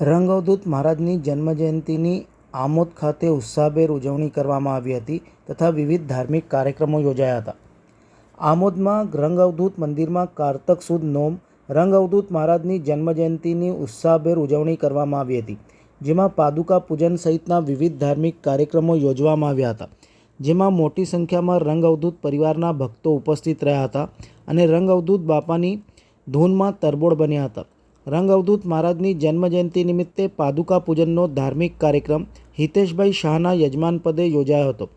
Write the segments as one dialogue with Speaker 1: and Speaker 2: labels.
Speaker 1: રંગ અવધૂત મહારાજની જન્મજયંતિની આમોદ ખાતે ઉત્સાહભેર ઉજવણી કરવામાં આવી હતી તથા વિવિધ ધાર્મિક કાર્યક્રમો યોજાયા હતા. આમોદમાં રંગ અવધૂત મંદિરમાં કારતક સુદ નોમ રંગ અવધૂત મહારાજની જન્મજયંતિની ઉત્સાહભેર ઉજવણી કરવામાં આવી હતી, જેમાં પાદુકા પૂજન સહિતના વિવિધ ધાર્મિક કાર્યક્રમો યોજવામાં આવ્યા હતા. જેમાં મોટી સંખ્યામાં રંગ અવધૂત પરિવારના ભક્તો ઉપસ્થિત રહ્યા હતા અને રંગ અવધૂત બાપાની ધૂનમાં તરબોળ બન્યા હતા. રંગ અવધૂત મહારાજની જન્મજયંતિ નિમિત્તે પાદુકા પૂજનનો ધાર્મિક કાર્યક્રમ હિતેશભાઈ શાહના યજમાનપદે યોજાયો હતો.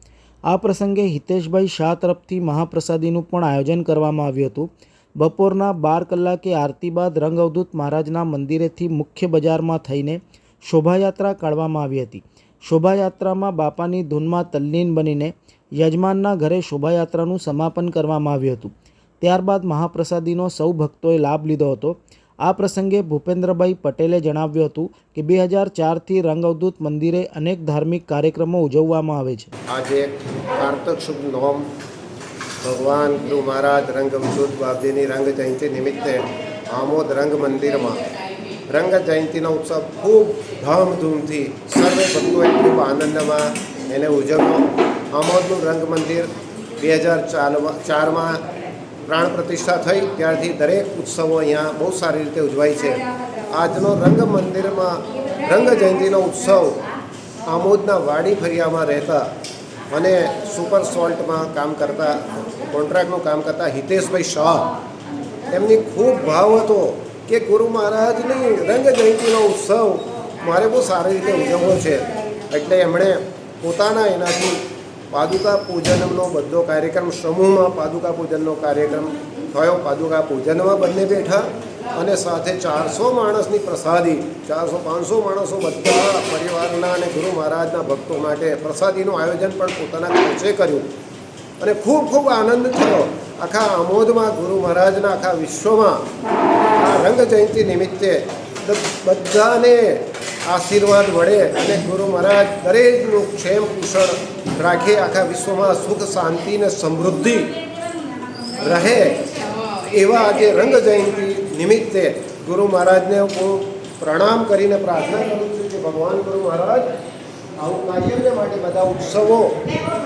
Speaker 1: આ પ્રસંગે હિતેશભાઈ શાહ તરફથી મહાપ્રસાદીનું પણ આયોજન કરવામાં આવ્યું હતું. બપોરના બાર કલાકે આરતી બાદ રંગ અવધૂત મહારાજના મંદિરેથી મુખ્ય બજારમાં થઈને શોભાયાત્રા કાઢવામાં આવી હતી. શોભાયાત્રામાં બાપાની ધૂનમાં તલ્લીન બનીને યજમાનના ઘરે શોભાયાત્રાનું સમાપન કરવામાં આવ્યું હતું. ત્યારબાદ મહાપ્રસાદીનો સૌ ભક્તોએ લાભ લીધો હતો. આ પ્રસંગે ભૂપેન્દ્રભાઈ પટેલે જણાવ્યું હતું કે બે હજાર ચારથી રંગ અવધૂત મંદિરે અનેક ધાર્મિક કાર્યક્રમો ઉજવવામાં આવે છે.
Speaker 2: આજે કાર્તક શુભ નોમ ભગવાન ગુરુ મહારાજ રંગ અવધૂત બાપજીની રંગ જયંતિ નિમિત્તે આમોદ રંગ મંદિરમાં રંગ જયંતિનો ઉત્સવ ખૂબ ધામધૂમથી સર્વે ભક્તોએ ખૂબ આનંદમાં એને ઉજવ્યો. આમોદનું રંગ મંદિર બે હજાર ચારમાં પ્રાણ પ્રતિષ્ઠા થઈ, ત્યારથી દરેક ઉત્સવો અહીંયા બહુ સારી રીતે ઉજવાય છે. આજનો રંગ મંદિરમાં રંગ જયંતિનો ઉત્સવ આમોદના વાડી ફરિયામાં રહેતા અને સુપર સોલ્ટમાં કામ કરતા, કોન્ટ્રાક્ટનું કામ કરતા હિતેશભાઈ શાહ, એમની ખૂબ ભાવ હતો કે ગુરુ મહારાજની રંગ જયંતિનો ઉત્સવ મારે બહુ સારી રીતે ઉજવવો છે. એટલે એમણે પોતાના એનાથી પાદુકા પૂજનનો બધો કાર્યક્રમ, સમૂહમાં પાદુકા પૂજનનો કાર્યક્રમ થયો. પાદુકા પૂજનમાં બંને બેઠા અને સાથે ચારસો માણસની પ્રસાદી, ચારસો પાંચસો માણસો બધા પરિવારના અને ગુરુ મહારાજના ભક્તો માટે પ્રસાદીનું આયોજન પણ પોતાના ખર્ચે કર્યું. અને ખૂબ ખૂબ આનંદ થયો. આખા આમોદમાં ગુરુ મહારાજના આખા વિશ્વમાં આ રંગ જયંતિ નિમિત્તે બધાને આશીર્વાદ મળે અને ગુરુ મહારાજ દરેકનું ક્ષેમ કુશળ રાખે, આખા વિશ્વમાં સુખ, શાંતિ અને સમૃદ્ધિ રહે એવા આજે રંગ જયંતિ નિમિત્તે ગુરુ મહારાજને હું પ્રણામ કરીને પ્રાર્થના કરું છું કે ભગવાન ગુરુ મહારાજ, આવું કાર્યને માટે બધા ઉત્સવો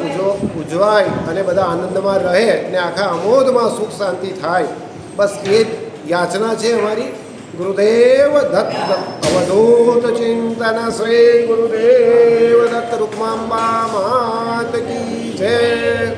Speaker 2: ઉજવ, ઉજવાય અને બધા આનંદમાં રહે અને આખા અમોદમાં સુખ, શાંતિ થાય. બસ એ જ યાચના છે અમારી. ગુરુદેવ દત્ત અવધૂત ચિંતન શ્રી ગુરુદેવ દત્ત રૂકમાંબા માત કી જય.